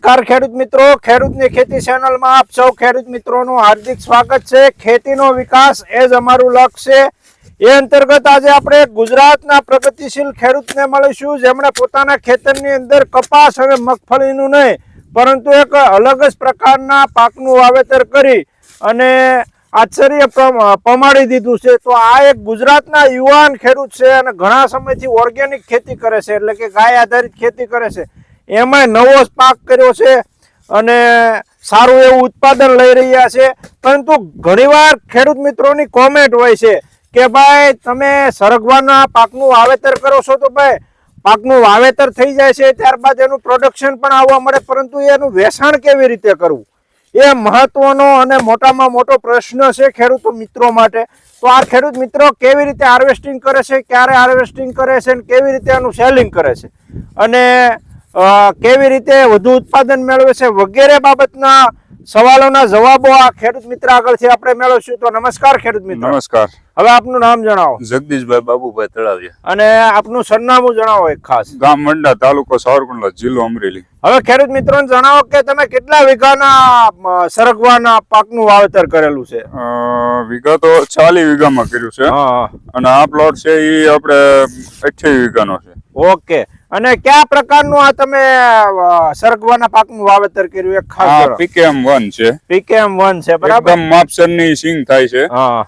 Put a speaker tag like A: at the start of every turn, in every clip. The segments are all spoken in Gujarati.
A: નમસ્કાર ખેડૂત મિત્રો. ખેડૂતની ખેતી ચેનલમાં આપ સૌ ખેડૂત મિત્રોનું હાર્દિક સ્વાગત છે. ખેતીનો વિકાસ એ જ અમારું લક્ષ્ય છે. એ અંતર્ગત આજે આપણે ગુજરાતના પ્રગતિશીલ ખેડૂતને મળીશું. જેમણે પોતાના ખેતરની અંદર કપાસ અને મગફળીનું નહીં, પરંતુ એક અલગ જ પ્રકારના પાકનું વાવેતર કરી અને આશ્ચર્ય પમાડી દીધું છે. તો આ એક ગુજરાતના યુવાન ખેડૂત છે અને ઘણા સમયથી ઓર્ગેનિક ખેતી કરે છે. એટલે કે ગાય આધારિત ખેતી કરે છે. એમાં નવો જ પાક કર્યો છે અને સારું એવું ઉત્પાદન લઈ રહ્યા છે. પરંતુ ઘણીવાર ખેડૂત મિત્રોની કોમેન્ટ હોય છે કે ભાઈ, તમે સરગવાના પાકનું વાવેતર કરો છો તો ભાઈ, પાકનું વાવેતર થઈ જાય છે, ત્યારબાદ એનું પ્રોડક્શન પણ આવવા મળે, પરંતુ એનું વેચાણ કેવી રીતે કરવું? એ મહત્વનો અને મોટામાં મોટો પ્રશ્ન છે ખેડૂતો મિત્રો માટે. તો આ ખેડૂત મિત્રો કેવી રીતે હાર્વેસ્ટિંગ કરે છે, ક્યારે હાર્વેસ્ટિંગ કરે છે, અને કેવી રીતે એનું સેલિંગ કરે છે? અને કેવી રીતે વધુ ઉત્પાદન મેળવે છે વગેરે બાબતના સવાલોના જવાબો આ ખેડૂત મિત્ર આગળથી આપણે મેળવશું. તો નમસ્કાર ખેડૂત મિત્ર.
B: નમસ્કાર.
A: હવે આપનું નામ જણાવો.
B: જગદીશભાઈ બાબુભાઈ તળાવિયા.
A: અને આપનું સરનામું જણાવો એક ખાસ.
B: ગામ મંડા તાલુકો સાવરકુંડલા જિલ્લો અમરેલી.
A: હવે ખેડૂત મિત્રોને જણાવો કે તમે કેટલા વીઘાના સરગવાના પાકનું વાવેતર કરેલું છે?
B: વીઘા તો ચાલી વીઘામાં કર્યું છે.
A: હા.
B: અને આ પ્લોટ છે એ આપણે અઠ્યાવીસ વીઘાનો છે.
A: ઓકે. અને કયા પ્રકારનું આ તમે સરગવાના પાકનું વાવેતર કર્યું? એક ખાસ
B: પીકેએમ વન છે.
A: પીકેએમ વન છે બરાબર?
B: એકદમ માપસરની સિંગ થાય છે.
A: હા.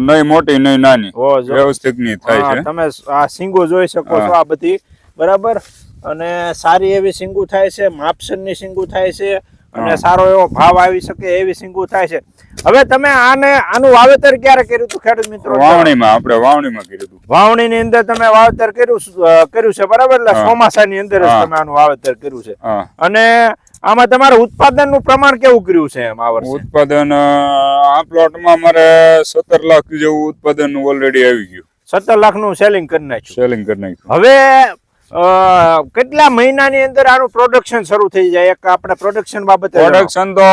B: નહીં મોટી નહીં નાની. વ્યવસ્થિતની થાય છે.
A: તમે આ સિંગો જોઈ શકો છો આ બધી. બરાબર? અને સારી એવી સિંગુ થાય છે માપસરની સિંગુ થાય છે. અને સારો એવો ભાવ આવી શકે એવી સિંગુ થાય છે. હવે તમે આને આનું વાવેતર ક્યારે કર્યું હતું ખેડૂત મિત્રો?
B: વાવણીમાં આપણે વાવણીમાં કર્યું હતું.
A: વાવણી ની અંદર તમે વાવેતર કર્યું કર્યું છે બરાબર? એટલે. ચોમાસાની અંદર જ તમે આનું વાવેતર કર્યું છે. અને આમાં તમારું ઉત્પાદનનું પ્રમાણ કેવું કર્યું છે એમ આ વર્ષે?
B: ઉત્પાદન આ પ્લોટમાં મારે સત્તર લાખ જેવું ઉત્પાદન ઓલરેડી આવી ગયું.
A: સત્તર લાખનું સેલિંગ કરી નાખ્યું.
B: સેલિંગ કરી નાખ્યું.
A: હવે કેટલા મહિનાની અંદર આનું પ્રોડક્શન શરૂ થઈ જાય? એક આપણે પ્રોડક્શન બાબતે
B: પ્રોડક્શન તો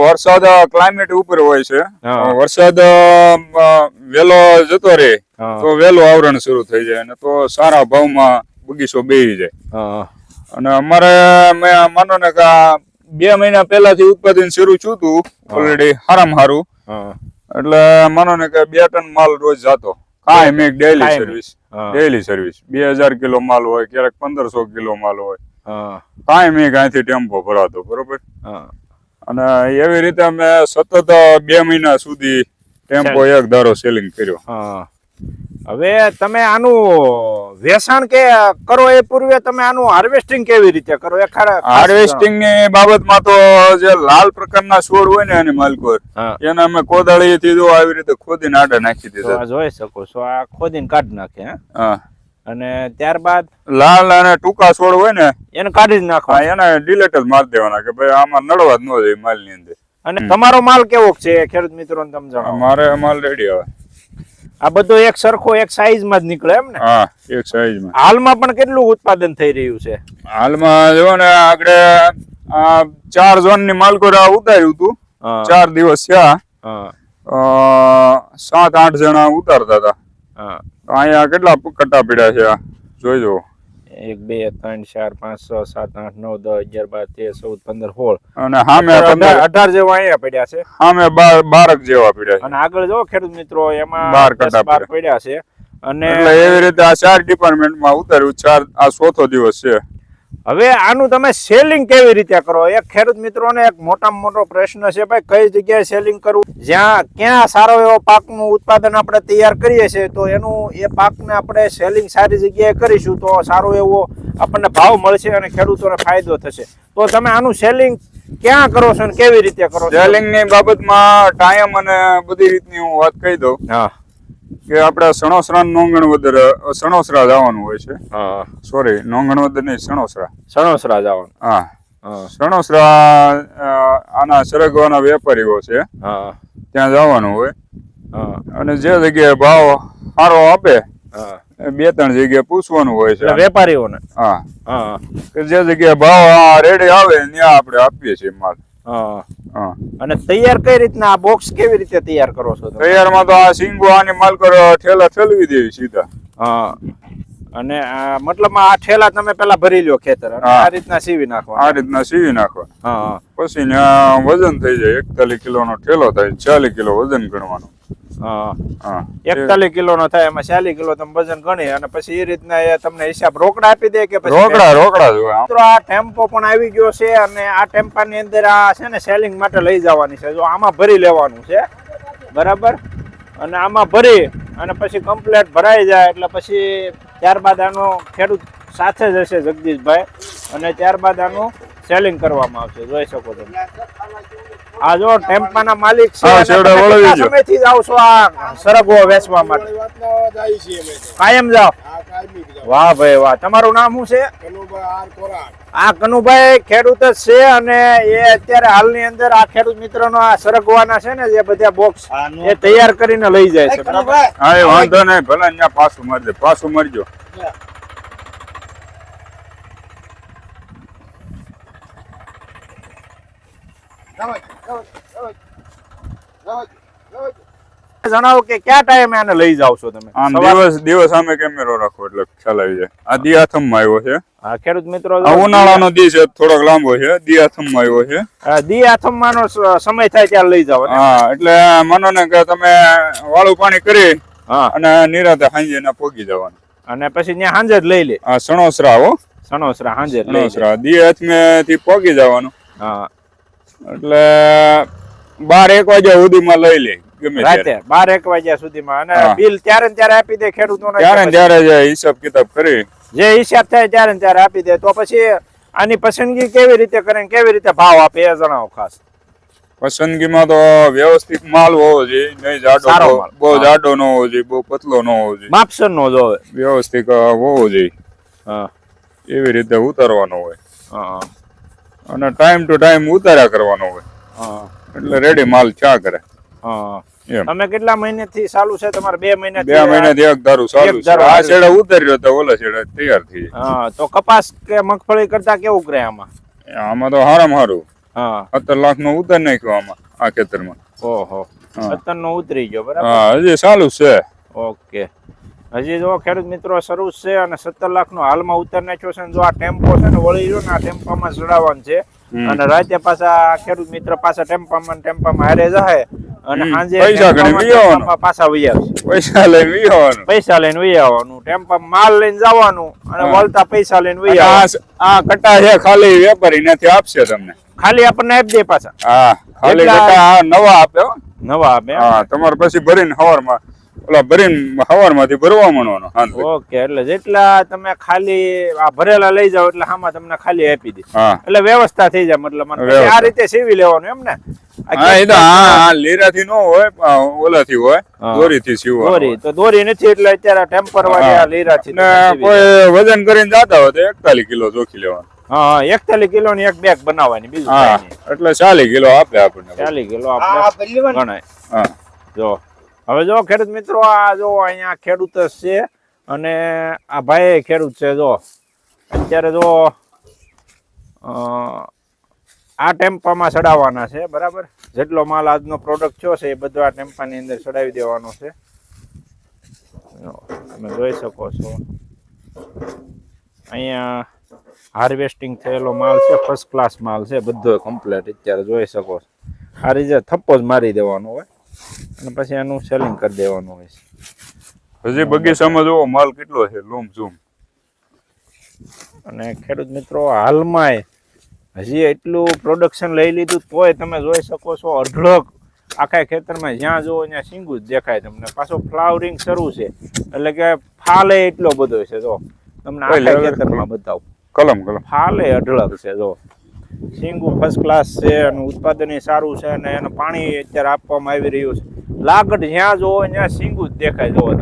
B: વરસાદ ક્લાઇમેટ ઉપર હોય છે. વરસાદ વેલો જતો રહે તો વેલો આવરણ શરૂ થઈ જાય અને તો સારા ભાવમાં બગીચો બેહી જાય. અને અમારે મેં માનો ને કે બે મહિના પહેલાથી ઉત્પાદન શરૂ થયું હતું ઓલરેડી હારામ હારું. એટલે માનો ને કે બે ટન માલ રોજ જાતો. કાંઈ એક ડેલી. સર્વિસ ડેલી સર્વિસ બે હજાર કિલો માલ હોય ક્યારેક પંદરસો કિલો માલ હોય.
A: હા,
B: કાંઈ મેં કાંઈથી ટેમ્પો ભરાતો બરોબર? અને એવી રીતે અમે સતત બે મહિના સુધી ટેમ્પો એક ધારો સેલિંગ કર્યો.
A: હા. હવે તમે આનું વેચાણ કે કરો એ પૂર્વે તમે આનું હાર્વેસ્ટિંગ કેવી રીતે કરો? એ ખરા
B: હાર્વેસ્ટિંગની બાબતમાં તો જે લાલ પ્રકારના છોડ હોય ને એની માલકોર એને અમે કોદાળીથી જો આવી રીતે ખોદીને આડા નાખી દીધા.
A: જોઈ શકો છો આ ખોદીને કાઢી નાખે હા? અને ત્યારબાદ
B: લાલ અને ટૂંકા છોડ હોય ને
A: એને કાઢી જ
B: નાખવા. એને ડિલેટ જ મારી દેવાના કે ભાઈ આમાં નડવા જ ન જોઈએ માલની અંદર.
A: અને તમારો માલ કેવો છે ખેડૂત મિત્રો તમે જણાવો.
B: મારે માલ રેડી આવે
A: આ બધો એક સરખો એક સાઈઝમાં જ નીકળે એમ ને?
B: હા એક સાઈઝમાં
A: હાલમાં પણ કેટલું ઉત્પાદન થઈ રહ્યું છે?
B: હાલમાં જો ને આગળ આ ચાર ઝોનની માલકોરા ઉતાર્યું હતું. ચાર દિવસ થયા. અ, સાત આઠ જણા ઉતારતા હતા. અહીંયા કેટલા કટ્ટા પીડ્યા છે આ? જોઈ જુઓ.
A: એક બે ત્રણ ચાર પાંચ છ સાત આઠ નવ દસ અગિયાર બાર તેર ચૌદ પંદર સોળ.
B: અને સામે
A: અઢાર જેવા અહીંયા પડ્યા છે.
B: સામે બાર બારક જેવા પડ્યા છે.
A: અને આગળ જો ખેડૂત મિત્રો એમાં
B: બાર કટા
A: બાર પડ્યા. છે. અને
B: એવી રીતે આ ચાર ડિપાર્ટમેન્ટમાં ઉતાર્યું. ચાર આ ચોથો દિવસ છે.
A: હવે આનું તમે સેલિંગ કેવી રીતે કરો? એક ખેડૂત મિત્રોને એક મોટામાં મોટો પ્રશ્ન છે ભાઈ કઈ જગ્યાએ સેલિંગ કરવું? જ્યાં ક્યાં સારો એવો પાકનું ઉત્પાદન આપણે તૈયાર કરીએ છીએ તો એનું એ પાકને આપણે સેલિંગ સારી જગ્યાએ કરીશું તો સારો એવો આપણને ભાવ મળશે અને ખેડૂતોને ફાયદો થશે. તો તમે આનું સેલિંગ ક્યાં કરો છો અને કેવી રીતે કરો છો?
B: સેલિંગની બાબતમાં ટાઈમ અને બધી રીતની હું વાત કહી દઉં.
A: હા.
B: કે આપણે સણોસરા નોંગણવદર વદર સણોસરા જવાનું હોય છે.
A: હા.
B: સોરી નોંગણવદર નહીં સણોસરા.
A: સણોસરા જવાનું
B: હા. સણોસરા આના સરગવાના વેપારીઓ છે.
A: હા.
B: ત્યાં જવાનું હોય.
A: હા.
B: અને જે જગ્યાએ ભાવ સારો આપે બે ત્રણ જગ્યાએ પૂછવાનું હોય છે.
A: વેપારીઓને.
B: હા.
A: હા.
B: કે જે જગ્યાએ ભાવ રેડી આવે ત્યાં આપણે આપીએ છીએ માલ.
A: અને તૈયાર કઈ રીતના આ બોક્સ કેવી રીતે તૈયાર કરો છો
B: તૈયારમાં તો આ સિંગો આની માલકર ઠેલા ઠેલવી દેવી સીધા.
A: હા. અને આ મતલબમાં આ ઠેલા તમે પેલા ભરી લ્યો ખેતર આ રીતના સીવી નાખવા
B: આ રીતના સીવી નાખવા
A: હા
B: પછી વજન થઈ જાય એકતાલીસ કિલો નો ઠેલો થાય ચાલીસ કિલો વજન ગણવાનું.
A: એકતાલીસ કિલો નો થાય એમાં ચાલીસ કિલો તમે વજન ગણી અને પછી એ રીતના એ તમને હિસાબ રોકડા આપી દે કે
B: રોકડા રોકડા જ
A: મિત્રો આ ટેમ્પો પણ આવી ગયો છે અને આ ટેમ્પાની અંદર આ છે ને સેલિંગ માટે લઈ જવાની છે. જો આમાં ભરી લેવાનું છે બરાબર? અને આમાં ભરી અને પછી કમ્પ્લેટ ભરાઈ જાય એટલે પછી ત્યારબાદ આનો ખેડૂત સાથે જ હશે જગદીશભાઈ. અને ત્યારબાદ આનું સેલિંગ કરવામાં આવશે જોઈ શકો તમે આ જો ટેમ્પાના માલિક છે. સમયથી જાઓ છો આ સરગવો વેચવા માટે? કાયમ જાવ વાહ ભાઈ વાહ. તમારું નામ શું છે? આ કનુભાઈ ખેડૂત જ છે અને એ અત્યારે હાલની અંદર આ ખેડૂત મિત્રનો આ સરગવાના છે ને જે બધા બોક્સ એ તૈયાર કરીને લઈ જાય છે.
B: હા એ વાંધો નહીં ભલે અહીંયા પાછું મરજો પાછું મારજો.
A: જણાવો કે કયા ટાઈમે આને લઈ જાવ છો તમે?
B: આમ દિવસ દિવસ સામે કેમેરો રાખો એટલે ખ્યાલ આવી જાય. આ દિયાથમ આવ્યો છે.
A: આ ખેડૂત મિત્રો
B: ઉનાળાનો દી છે થોડોક લાંબો છે. દિયાથમ આવ્યો છે.
A: આ દી સમય થાય ત્યારે લઈ જાવ
B: હા એટલે માનો ને કે તમે વાળું પાણી કરી
A: હા.
B: અને નિરાતે સાંજે ના પોગી જવાનું.
A: અને પછી ત્યાં હાંજે જ લઈ લે.
B: આ સણોસરા હો.
A: સણોસરા હાંજે
B: સણોસરા. દી થી પોગી જવાનું.
A: હા.
B: એટલે બાર એક વાગ્યા સુધીમાં લઈ લે ગમે
A: રાતે બાર એક વાગ્યા સુધીમાં. અને બિલ ત્યારે ત્યારે આપી દે ખેડૂતોને
B: ત્યારે ત્યારે જે હિસાબ કિતાબ કરી.
A: જે હિસાબ થાય ત્યારે ત્યારે આપી દે. તો પછી આની પસંદગી કેવી રીતે કરે કેવી રીતે ભાવ આપે એ જણાવો ખાસ.
B: પસંદગીમાં તો વ્યવસ્થિત માલ હોવો જોઈએ નહીં જાડો બહુ-. જાડો ન હોવો જોઈએ બહુ પતલો ન હોવો જોઈએ.
A: માપસર નો જોવે
B: વ્યવસ્થિત હોવો જોઈએ.
A: હા.
B: એવી રીતે ઉતારવાનો હોય.
A: હા.
B: અને ટાઈમ ટુ ટાઈમ ઉતાર્યા કરવાનો હોય.
A: હા.
B: એટલે રેડી માલ ચા કરે.
A: હા. તમે કેટલા મહિનેથી ચાલુ છે? તમારે બે મહિના
B: બે મહિનાથી એક દારૂ ચાલુ છે. આ છેડા ઉતાર્યો તો ઓલા છેડે તૈયાર થઈ
A: હા તો કપાસ કે મગફળી કરતા કેવું કરે આમાં?
B: આમાં તો હારામાં હારું.
A: હા.
B: સત્તર લાખ નો ઉતર નાખ્યો આમાં આ ખેતરમાં.
A: ઓહો. સત્તર નો ઉતરી ગયો બરાબર?
B: હા હજી ચાલુ છે.
A: ઓકે. હજી જો ખેડૂત મિત્રો શરૂ છે અને સત્તર લાખનો હાલમાં ઉતાર નાખ્યો છે જો આ ટેમ્પો છે ને વળી રહ્યો ને આ ટેમ્પામાં ચડાવવાનું છે. અને રાતે પાછા ખેડૂત મિત્ર પાછા ટેમ્પામાં ટેમ્પામાં હારે જાય અને સાંજે પાછા વહી આવશે
B: પૈસા લઈને વહી આવવાનું
A: પૈસા લઈને વહી આવવાનું ટેમ્પામાં માલ લઈને જવાનું અને. વળતા પૈસા લઈને વહી
B: આ કટા છે ખાલી વેપારી નથી આપશે તમને.
A: ખાલી આપણને આપી દે પાછા.
B: હા ખાલી કટા નવા આપે હો.
A: નવા આપે.
B: હા તમારે પછી ભરીને હવારમાં ઓલા ભરીને હવારમાંથી ભરવા માંડવાનો
A: ઓકે એટલે જેટલા તમે ખાલી આ ભરેલા લઈ જાવ એટલે આમાં તમને ખાલી આપી દે. એટલે વ્યવસ્થા થઈ જાય મતલબ. આ રીતે સીવી લેવાનું એમ ને?
B: હા એ તો હા હા લીરાથી નો હોય ઓલાથી હોય. દોરીથી સીવવાનું
A: દોરી તો દોરી નથી એટલે અત્યારે ટેમ્પર વાળી આ લીરાથી સીવી.
B: કોઈ વજન કરીને જાતા હોય તો એકતાલીસ કિલો જોખી લેવાનું.
A: હા એકતાલીસ કિલો ની એક બેગ બનાવવાની બીજું.
B: એટલે ચાલીસ કિલો આપે આપણને.
A: ચાલીસ કિલો આપણે ગણાય.
B: હા.
A: જો. હવે જો ખેડૂત મિત્રો, આ જો અહીંયા ખેડૂત જ છે અને આ ભાઈ ખેડૂત છે, જો. અત્યારે જો આ ટેમ્પામાં ચડાવવાના છે, બરાબર? જેટલો માલ આજનો પ્રોડક્ટ થયો છે, એ બધો આ ટેમ્પાની અંદર ચડાવી દેવાનો છે. તમે જોઈ શકો છો. અહીંયા હાર્વેસ્ટિંગ થયેલો માલ છે ફર્સ્ટ ક્લાસ માલ છે, બધો કમ્પ્લીટ અત્યારે જોઈ શકો છો. આ રીતે થપ્પો જ મારી દેવાનો હોય. અને પછી એનું સેલિંગ કરી દેવાનું હોય છે.
B: હજી બગીચામાં જુઓ માલ કેટલો છે? લૂમ ઝૂમ.
A: અને ખેડૂત મિત્રો હાલમાં હજી એટલું પ્રોડક્શન લઈ લીધું તોય તમે જોઈ શકો છો અઢળક આખા ખેતરમાં જ્યાં જુઓ ત્યાં સિંગું જ દેખાય તમને. પાછો ફ્લાવરિંગ શરૂ છે. એટલે કે ફાલે એટલો બધો છે જો. તમને આખા ખેતરમાં બતાવું.
B: કલમ કલમ.
A: ફાલે અઢળક છે જો. સિંગુ ફર્સ્ટ ક્લાસ છે અને ઉત્પાદન સારું છે અને એનું પાણી અત્યારે આપવામાં આવી રહ્યું છે. લાગડ જ્યાં જોવો ત્યાં સિંગું જ દેખાય જોવો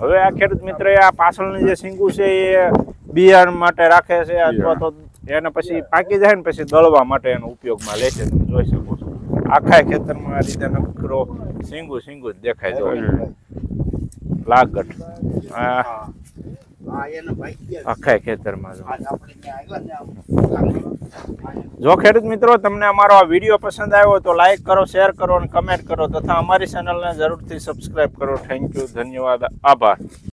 A: હવે આ ખેડૂત મિત્ર આ પાછળની જે સિંગું છે એ બિયારણ માટે રાખે છે અથવા તો એને પછી પાકી જાય ને પછી દળવા માટે એનો ઉપયોગમાં લે છે. તમે જોઈ શકો છો. આખા ખેતરમાં આ રીતે નકરો સિંગું સિંગું જ દેખાય જો લાગડ. આ આખા ખેતરમાં જો. ખેડૂત મિત્રો, તમને અમારો આ વીડિયો પસંદ આવ્યો તો લાઈક કરો શેર કરો અને કમેન્ટ કરો. તથા અમારી ચેનલને જરૂરથી સબસ્ક્રાઈબ કરો. થેન્ક યુ ધન્યવાદ. આભાર.